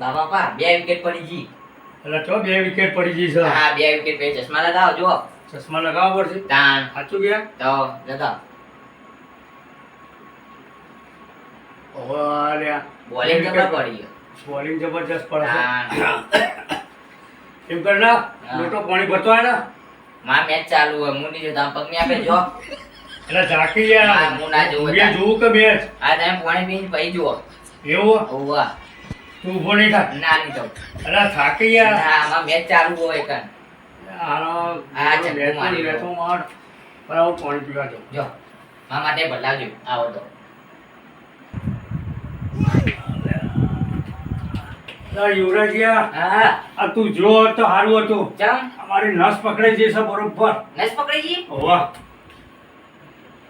બાબા પા બે વિકેટ પડી ગઈ. એટલે ચો બે વિકેટ પડી ગઈ છે. હા બે વિકેટ બે ચશ્મા લગાવો જો ચશ્મા લગાવવા પડશે? તાન સાચું ગયા તો લગાવ. ઓલ્યા બોલિંગ જબર પડી બોલિંગ જબરજસ્ત પડે એમ કર ના હા. પાણી ભરતો હોય ને? માં મેચ ચાલુ હું નહીં જોતા પગની આપે જો એટલે ઝાંકી યાર હું ના જોઉં મેં કે મેચ આ તમે પાણી પીને પછી જુઓ. એવું? ઓવા તું ઊભો નહીં થાય ના નહીં તો અલા થાકી ના આમાં મેચ ચાલુ હોય કન આનો આ છે મારી બેઠો માર બરાબર પાણી પીવા જાઉં. જો મા માટે બદલાવજો આવો તો. યુવરાજિયા હા. આ તું જો તો સારું હતું. ચમ? અમારી નસ પકડાઈ જશે બરોબર. નસ પકડે જઈએ? વાહ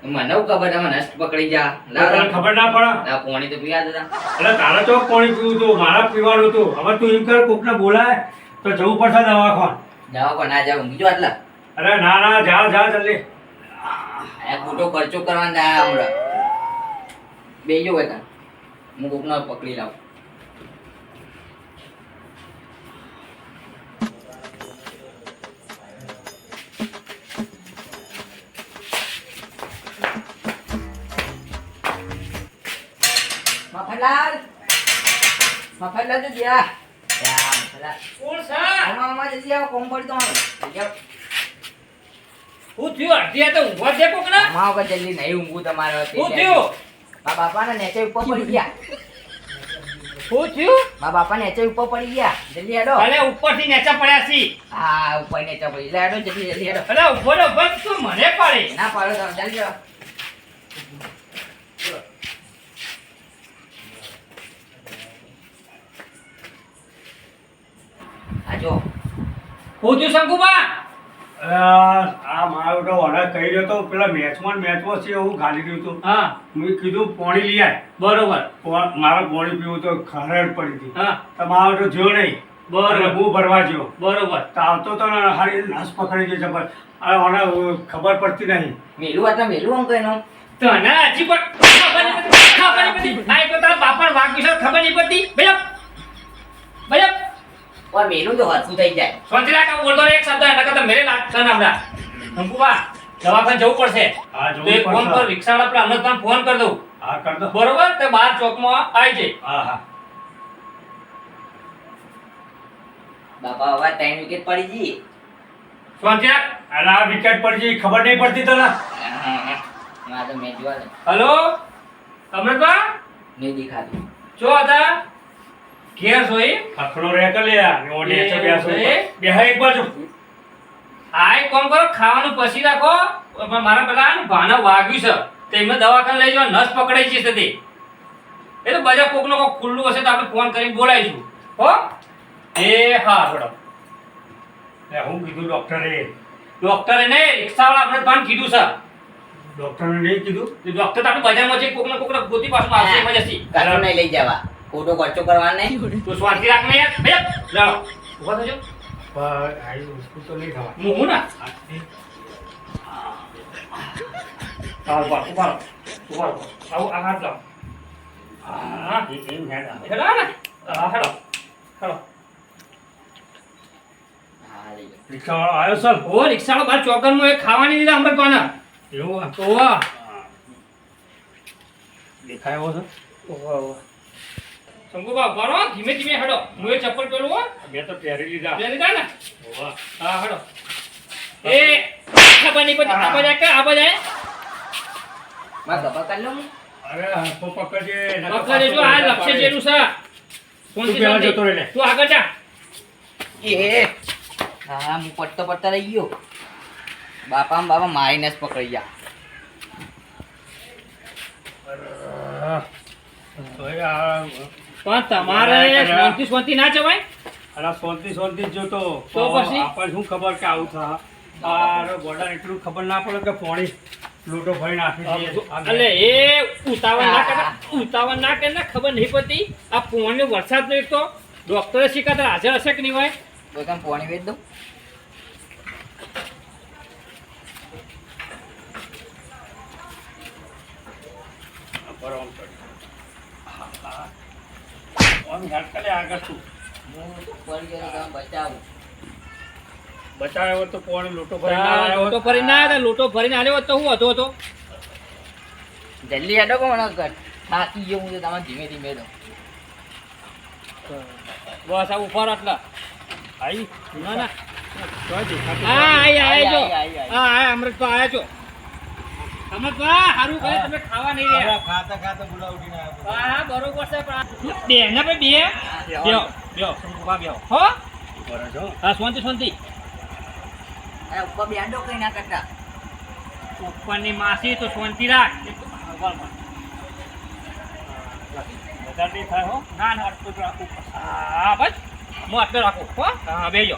મને ખબર તમે નસ પકડી જા. તને ખબર ના પડે? ના પાણી તો પીવા દેતા એટલે તારે તો પાણી પીવું હતું મારા પીવાનું હતું હવે તું એમ કર કોકને બોલાય તો જવું પડશે દવાખાન. દવા પર ના જાવ બીજું આટલા. અરે ના ના જા જા જલ્દી. આ ખોટો ખર્ચો કરવાનો આયા હમણાં. બેજો હોય હું કોકનો પકડી લાવું. મફતલાલ મફતલાલ તો મફતલાલ કોણ છે? આમાં આમાં જલ્દી આવો કોમ પડી તમારું હું થયું? અડધી તો ઊંઘવા દે કોકના? આમાં વગર જલ્દી નહીં ઊંઘવું તમારે હું થયું? મા બાપાના નેચે ઉપર પડી ગયા. હું થયું? મા બાપા નેચે ઉપર પડી ગયા. જલ્દી હેડો. ભલે ઉપરથી નીચે પડ્યા છી. હા ઉપર નેચે પડી. એટલે હેડો જલ્દી જલ્દી હેડો. ઊભો ને ઊભો તું મને પાડે. ના પાડો તમે જલ્દી જો. હું થયું શંકુબા? આ મારો તો ઓર્ડર કહી રહ્યો તો પેલા મેચમાં ને મેચમાં છે એવું ગાલી રહ્યું હતું. હા. મેં કીધું પોણી લઈ આય. બરોબર. મારો પોણી પીવું તો ખરેડ પડી હતી હા. તમારો તો જો નહીં. બરોબર. હું ભરવા ગયો. બરોબર. તો આવતો તો હારી નાશ પકડી ગયો જબર. આ ઓને ખબર પડતી નહીં. મેલું તો મેલું આમ તો તને હજી પણ ખબર નહીં પડતી, ખબર નહીં પડતી. આ એક તો તારા બાપા વાગ્યું ખબર નહીં પડતી. ભૈયા ભૈયા ઓર મેનું તો હરખું થઈ જાય. રાખ, હું બોલતો એક શબ્દ એના કરતા મેરે લાગ છે ને હમણાં શંકુબા દવાખાને જવું પડશે. હા તો એક ફોન પર રિક્ષાવાળા પેલા અમૃતભાઈ ફોન કરી દઉં હા કર દો. બરોબર? તે બાર ચોકમાં આવી જાય હા હા. બાપા હવે ત્રણ વિકેટ પડી ગઈ. શાંતિ અલા વિકેટ પડી ગઈ ખબર નહીં પડતી તને? મારે તો મેં જોવા હેલો? અમૃતભાઈ અમૃતભા નહીં દેખાતું જો હતા ઘેર સોઈ ખખડો રે કે લે અને ઓને એ એચો બેસો બેહા એક બાજુ. આય કોમ કરો ખાવાનું પછી રાખો. પણ મારા પેલા ભાના વાગ્યું છે. તો એમને દવાખાને લઈ જવા નસ પકડાઈ છે તે એ તો બજાર કોકનો કોક ખુલ્લું હશે તો આપણે ફોન કરીને બોલાવીશું. હો? એ હા મેડમ લે હું કીધું ડોક્ટરે. ડોક્ટરે ને રિક્ષાવાળા આપણે ભાન કીધું છે. ડોક્ટરને નહીં કીધું? ડોક્ટર તો આપણે બજારમાં જઈ કોકને કોકને ગોતી પાછું આવશે emergency. કાચો નહીં લઈ જવા. ખોટો ખર્ચો કરવાનો. નહીં તું સ્વાર્થી રાખ ને યાર. બે. લાવ. ઊભા થજો. પણ આઈ વસ્તુ તો નહીં થવા. હું હું ના? ઊભા ઊભા રહો. ઊભા રહો. આ હાથ લાવ. હા. એમ હેડ આવે. હેલો ને હા હેલો હેલો હા લઈ રિક્ષાવાળો આવ્યો સર. ઓ રિક્ષાવાળો બાર ચોકનમાં એ ખાવાની દીધા કોના? એવું હા. દેખાય છે? ઓવા. શંકુબા ઉભારો ધીમે ધીમે હડો. હું ચપ્પલ પેલું હો. મેં તો પહેરી લીધા. પહેરી લીધા ને? હા હડો. એ આ બાજુ આ બાજુ કે આ બાજુ આ? દબા ગપ્પા લો અરે હાથો પકડજે નકર પકડે જો આ લક્ષ્ય જેલું છે. તું પહેલા જતો રહે તું આગળ જા. એ હા હું પડતો પડતો રહી ગયો. બાપા બાપા મારીને જ પકડી ગયા. અરે, આ પણ તમારે શાંતિ શાંતિ ના જવાય? અરે શાંતિ શાંતિ જ જોતો તો. પછી? આપણને શું ખબર કે આવું થા તારો ગોડા એટલું ખબર ના પડે કે પાણી લોટો ભરી નાખી એટલે એ ઉતાવળ ના કરે ઉતાવળ ના કરે ને ખબર નહીં પડતી. આ પોણી વરસાદ નહીં તો ડોક્ટરે શીખાતા હાજર હશે કે નહીં હોય તો તમે પાણી વેચ દઉં? બરાબર. આમ હેલ્પ કરે આગળ તું હું તો પડી ગયો તો બચાવું બચાવ્યો તો પોણી લોટો ભરી ના આવ્યો લોટો ફરી ના આવ્યા લોટો ફરીને આવ્યો તો હું હતો હતો જલ્દી હેડો કોણ કર થાકી ગયો હું તમારે ધીમે ધીમે દો બસ આ ઉપર આટલા આઈ ના ના. હા આઈ જો. હા ખાતા બોલાવડીને આવ્યો છે. ઉપરની માસી તો શાંતિ રાખ. વધારે થાય હો. ના ના જ હા બસ. હું આટલું રાખું હો. હા બેજો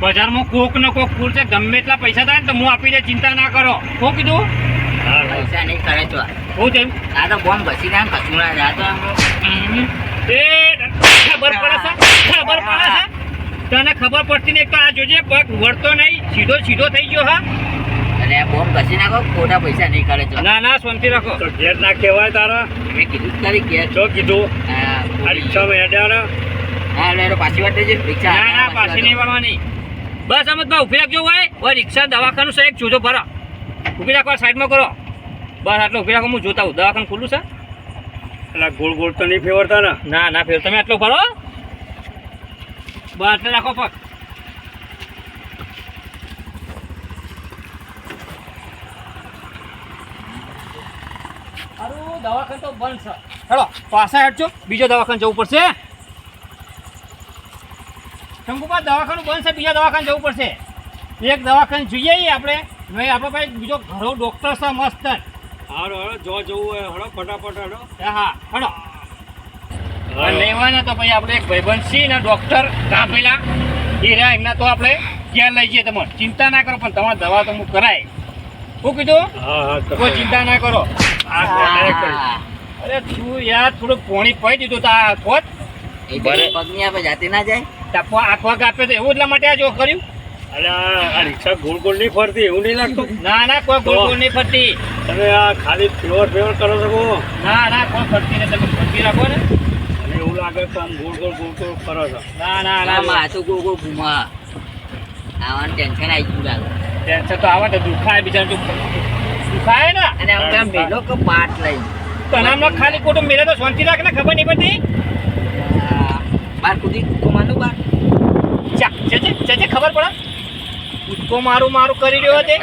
બજારમાં કોક ને કોક પૂરશે છે ગમે એટલા પૈસા થાય ને તો હું આપી દે ચિંતા ના કરો. શું કીધું? પૈસા નહીં કરે તો. શું થયું આ તો બોમ્બ ઘસી જાય કશું ના જાય તો એ ખબર પડે છે? ખબર પડે છે? તને ખબર પડતી નહીં તો આ જોજે પગ વળતો નહીં સીધો સીધો થઈ ગયો હા? અને આ બોમ્બ ઘસી નાખો ખોટા પૈસા નહીં કરે તો. ના ના શાંતિ રાખો. તો ઘેર ના કહેવાય તારા? મેં કીધું તારી કે જો કીધું. આ આ રિક્ષામાં હેડ્યા ને? હા એટલે પાછી વાત દેજે રિક્ષા ના ના પાછી નહીં વળવાની બસ અમદભાઈ ઊભી રાખજો ભાઈ. હવે રિક્ષા દવાખાનું છે એક જોજો ભરો. ઊભી રાખવા સાઈડમાં કરો. બસ આટલો ઊભી રાખો હું જોતા હું દવાખાનું ખુલ્લું છે? એટલે ગોળ ગોળ તો નહીં ફેરવતા ને? ના ના ફેર તમે આટલો ભરો. બસ આટલે રાખો પગ સારું દવાખાનું તો બંધ છે. હેલો પાછા હેઠજો. બીજો દવાખાન જવું પડશે. શંકુપા દવાખાનું બંધ છે બીજા દવાખાને જવું પડશે. એક દવાખાને જોઈએ આપણે. નહીં આપણે ભાઈ બીજો ઘરો ડૉક્ટર છે મસ્ત. હારો હારો જો જવું હોય હળો ફટાફટ હડો. હા હડો. અને લેવાના તો ભાઈ આપણે એક ભાઈબંધ છીએ ને ડૉક્ટર કાપેલા એ રહ્યા એમના તો આપણે ક્યાં લઈ જઈએ તમે ચિંતા ના કરો પણ તમારે દવા તો હું કરાય. શું કીધું? હા હા કોઈ ચિંતા ના કરો. અરે તું યાર થોડુંક પોણી પડી દીધું તા ખોટ. પગની આપણે જાતે ના જાય. તાપો આખવા આપ્યો તો એવું એટલા માટે આ જો કર્યું? અરે આ આ રિક્ષા ગોળ ગોળ નહીં ફરતી એવું નહીં લાગતું? ના ના કોઈ ગોળ ગોળ નહીં ફરતી. તમે આ ખાલી ફેવર ફેવર કરો શકો ના ના કોઈ ફરતી નહીં તમે ફરતી રાખો ને. અને એવું લાગે તો આમ ગોળ ગોળ ગોળ ગોળ કરો છો. ના ના ના માથું ગોળ ગોળ ઘુમા. આવવાનું ટેન્શન આવી ગયું લાગે. ટેન્શન તો આવે તો દુખાય બિચારા દુખાય ને? અને આમ મેલો કે પાટ લઈ. તનામનો ખાલી ખોટું મેરે તો શાંતિ રાખે ને ખબર નહીં પડતી? બાર કુદી કૂદકો માનું બાર. ચા જજે જજે ખબર પડે? કૂદકો મારું મારું કરી રહ્યો તે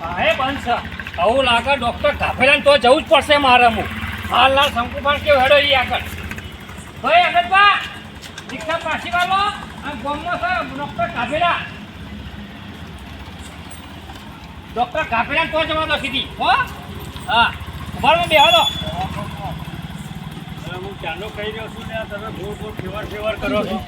હા, એ બનશે આવું લાગે ડોક્ટર કાફેલાને તો જવું જ પડશે મારે હું હાલ ના પણ કે હેડો ઈ આગળ. ભાઈ અગતબા રિક્ષા પાછી વાલો આ ગોમનો છે ડોક્ટર કાફેલા. ડોક્ટર કાફેલા તો જવા દો સીધી હો? હા ઉભારમાં બેહો દો હું ચાલો કહી રહ્યો છું ને તમે ગોળ ગોળ ફેવર ફેવર કરો છો.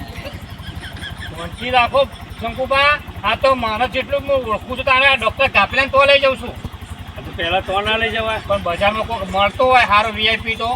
વંચી રાખો શંકુબા આ તો માણસ જેટલું હું ઓળખું છું તારે આ ડોક્ટર કાફેલાને તો લઈ જાઉં છું. આ તો ના લઈ જવાય. પણ બજારમાં કોઈ મળતો હોય સારો વીઆઈપી તો.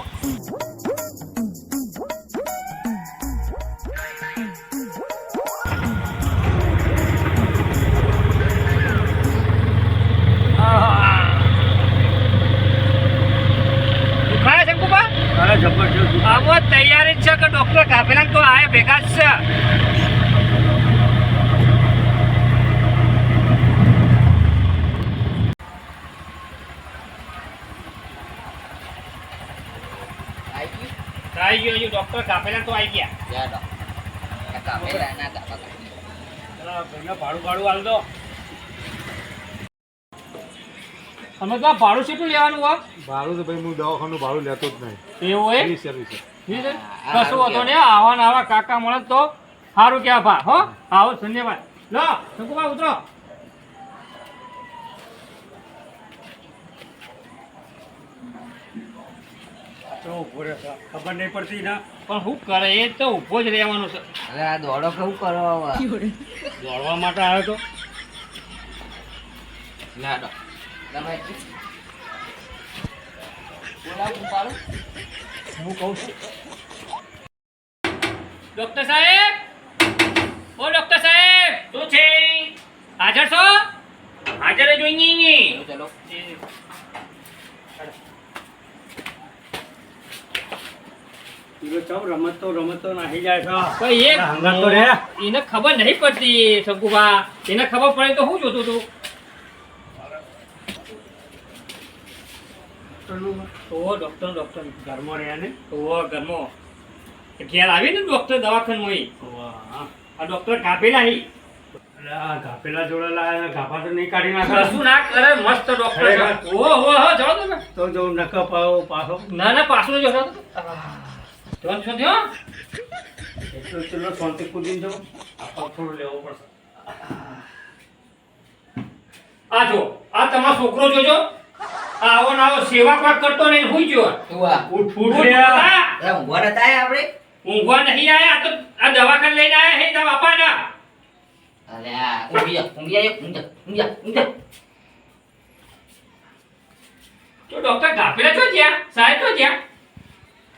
તૈયારી જ છે કે ડોક્ટર કાપેલા તો આયા ભેગા જ છે. આવી ગયો હજુ ડોક્ટર કાપેલા તો આવી ગયા. જા ડોક્ટર. કાપેલા ના કાપા કાપી. ભાડું ભાડું હાલ દો. અમે તો ભાડું કેટલું લેવાનું હોય ભાડું તો ભાઈ હું દવાખાનું ભાડું લેતો જ નહીં. એવું હોય? ફ્રી સર્વિસ કશું વાંધો નહીં આવા ને આવા કાકા મળે તો સારું કહેવા ભા હો? આવો ધન્યવાદ. લો ઉતરો. તો ઊભો રહે ખબર નહીં પડતી ના પણ શું કરે એ તો ઊભો જ રહેવાનો છે. અરે આ દોડો કેવું કરો દોડવા માટે આવ્યો તો. ના દો તમે હું કહું છું. ડોક્ટર સાહેબ! ઓ ડોક્ટર સાહેબ! શું છે? હાજર છો? હાજર જોઈએ ચલો. રમતો રમતો નાહી જાય છે. કોઈ એક હંગાત તો રે. એને ખબર નહીં પડતી શંકુભા. એને ખબર પડે તો હું જોતું તું ઓ ડોક્ટર ડોક્ટર ઘરમાં રહ્યા ને? ઓ ઘરમાં. ઘેર આવી ને ડોક્ટર દવાખાનમાં ઈ. વાહ. આ ડોક્ટર કાપેલા હી. ઘાપેલા જોડેલા ઘાપા તો નહીં કાઢી નાખે શું ના કરે મસ્ત ડોક્ટર છે. ખરેખર. ઓ હો હો જાઓ તમે તો જો નકા પાવ પાછો ના ના પાછું જો જોન થયો એટલો ચલો શાંતિ કૂદીને જાઉં. આ થોડો લેવો પડશે. આ જો આ તમારો છોકરો જોજો. આ આવો ને આવો સેવા પાક કરતો નહીં હુઈ ગયો તું આ. ઉઠ ઉઠ, રહ્યા ઊંઘવા નતા આયા આપણે? ઊંઘવા નહીં આયા તો આ દવાખાને લઈને આયા હે તારા બાપાના. આ ઊંઘી જા ઊંઘી જા ઊંઘી જા ઊંઘી જા ઊંઘી જા. તો ડોક્ટર ગાફેલા છો જ્યાં? સાહેબ છો જ્યાં?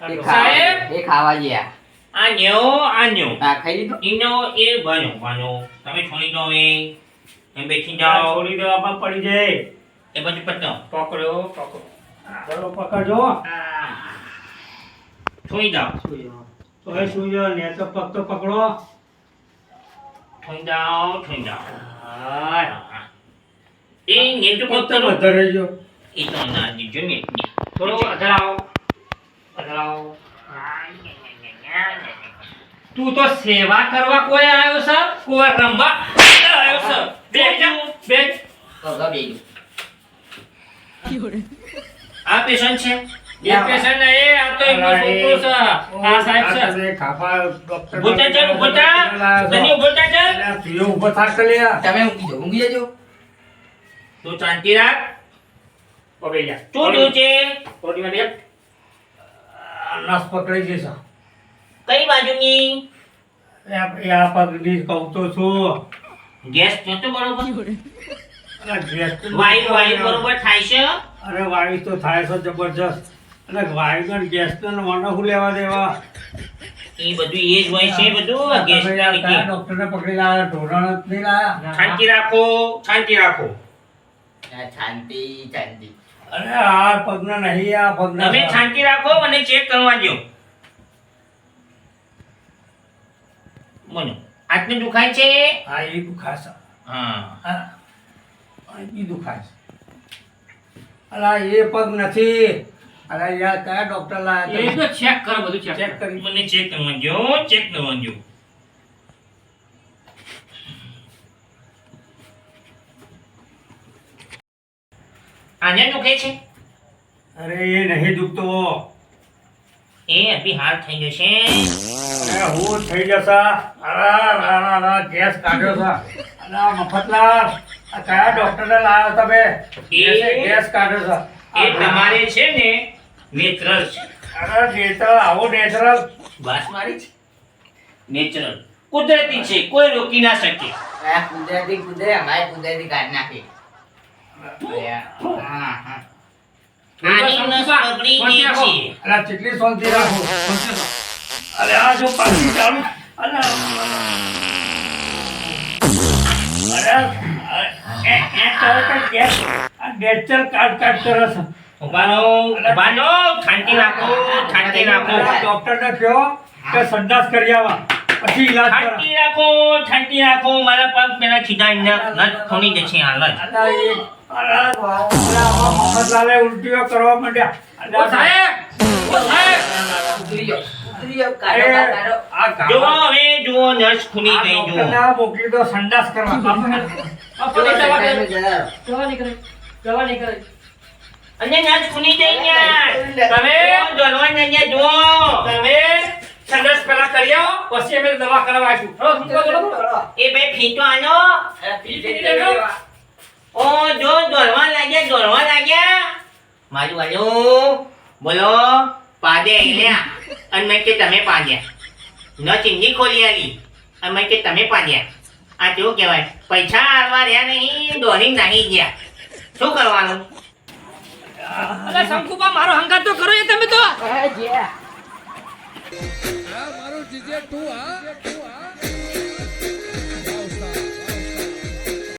સાહેબ. ખાવા એ ખાવા ગયા આન્યો આન્યો હા ખાઈ લીધું? ઈનો એ બન્યો બન્યો તમે છોડી દો એ. બેસી જાઓ. પડી જાય. એ પછી પતો પકડ્યો પકડો ચલો પકડજો. છોડી જાઓ તો એ સુઈ જાઓ ને તો પગ તો પકડો. છોડી જાઓ છોડી જાઓ એ નેટ પગ તો બધા એ તો ના દીજો ને થોડો અધરાવો અધરાવો તું તો સેવા કરવા કોઈ આવ્યો છે? કોઈ રમવા આવ્યો છે? બે જા. બે તો આ પેશન્ટ છે? એ પેશન્ટ એ આ તો એમનો છોકરો છે. આ સાહેબ છે. ખાપા ડોક્ટર બોલતા ચાલ બોલતા તને બોલતા ચાલ તું. ઊભો થાક લ્યા તમે ઊંઘી જાઓ ઊંઘી જજો. તું શાંતિ રાખ. છે? થોડી વાર એક નસ પકડાઈ જશે કઈ બાજુની? આ પગની કહું તો છું. ગેસ જોતો બરોબર? અરે ગેસ તો વાયુ વાયુ બરોબર થાય છે? અરે વાયુ તો થાય છે જબરજસ્ત. અને વાયુ ને ગેસ ને મને શું લેવા દેવા? એ બધું એ જ હોય છે બધું ગેસ તમે ના પકડી લાવ્યા ઢોરણ જ નહીં લાયા. શાંતિ રાખો શાંતિ રાખો. આ શાંતિ શાંતિ. અરે આ પગના નહીં આ પગના તમે શાંતિ રાખો અને ચેક કરવા દો બોલો હાથને દુખાય છે? હા એ દુખાશે. હા. હા એ દુખાય છે. અલા એ પગ નથી. અલા યાર કયા ડોક્ટર એ તો ચેક કર બધું ચેક કરી. મને ચેક કરવા દો ચેક કરવા દો આને દુખે છે? અરે એ નહીં દુખતો. એ અભી હાલ થઈ જશે અરે હું થઈ જશે. અરે રા રા ગેસ કાઢ્યો છે. અલા મફતલાલ આ કયા ડોક્ટરને લાવ્યો તમે? એ ગેસ કાઢ્યો છે? એ તમારે છે ને નેચરલ છે. અરે નેચરલ આવો નેચરલ. વાસ મારી છે નેચરલ. કુદરતી છે કોઈ રોકી ના શકે. આ કુદરતી કુદરતી અમારે કુદરતી કાઢી નાખી. એ એ તો કે સંડાસ કરી આવા. પછી ઈલાજ રાખો શાંતિ રાખો. મારા પગ પેલા છીધા ન ખોની જશે હાલ જ. અલા એ અરે આમાં મફતલાલે ઉલટીઓ કરવા માંડ્યા. મોકલી દો સંડાસ કરવા. અને તમે તમે સંદેશ પેલા કરી આવો પછી અમે દવા કરવા આવીશું. એ બે ફીટો આનો ઓ જો લાગ્યા દોડવા લાગ્યા? મારું વાલું બોલો પાદે અહીંયા અને મેં કે તમે પાડ્યા. ન ચીંદી ખોલી આવી અને મેં કે તમે પાડ્યા. આ કેવું કહેવાય? પૈસા આલવા રહ્યા નહીં દોરી નાહી ગયા. શું કરવાનું? અરે શંકુબા મારો હંગાત તો કરો તમે તો. મારું જીજે તું હા.